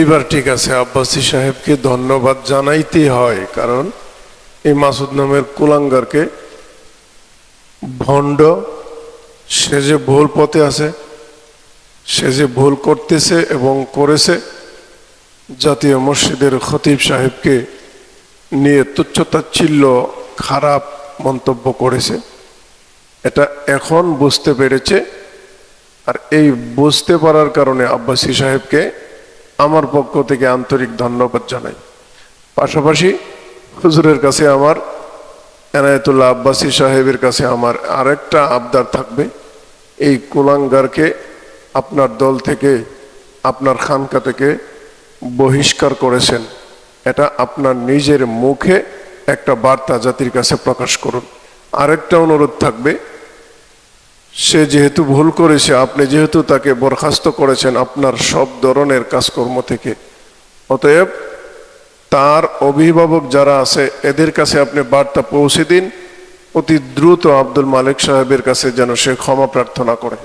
এইবার ঠিক আছে, আব্বাসী সাহেবকে ধন্যবাদ জানাইতেই হয়, কারণ এই মাসুদ নামের কুলাঙ্গারকে ভণ্ড, সে যে ভুল পথে আছে, সে যে ভুল করতেছে এবং করেছে, জাতীয় মসজিদের খতিব সাহেবকে নিয়ে তুচ্ছতাচ্ছিল্য, খারাপ মন্তব্য করেছে। এটা এখন বুঝতে পেরেছে, আর এই বুঝতে পারার কারণে আব্বাসী সাহেবকে আমার পক্ষ থেকে আন্তরিক ধন্যবাদ জানাই। পাশাপাশি হুজুরের কাছে আমার, এনায়েতুল্লাহ আব্বাসী সাহেবের কাছে আমার আরেকটা আবদার থাকবে। এই কুলাঙ্গারকে আপনার দল থেকে, আপনার খানকা থেকে বহিষ্কার করেছেন। এটা আপনার নিজের মুখে একটা বার্তা জাতির কাছে প্রকাশ করুন। আরেকটা অনুরোধ থাকবে সে যেহেতু ভুল করেছে, আপনি যেহেতু তাকে বরখাস্ত করেছেন আপনার সব ধরনের কাজকর্ম থেকে। অতএব তার অভিভাবক যারা আছে, এদের কাছে আপনি বার্তা পৌঁছে দিন। অতি দ্রুত আব্দুল মালিক সাহেবের কাছে যেন সে ক্ষমা প্রার্থনা করে।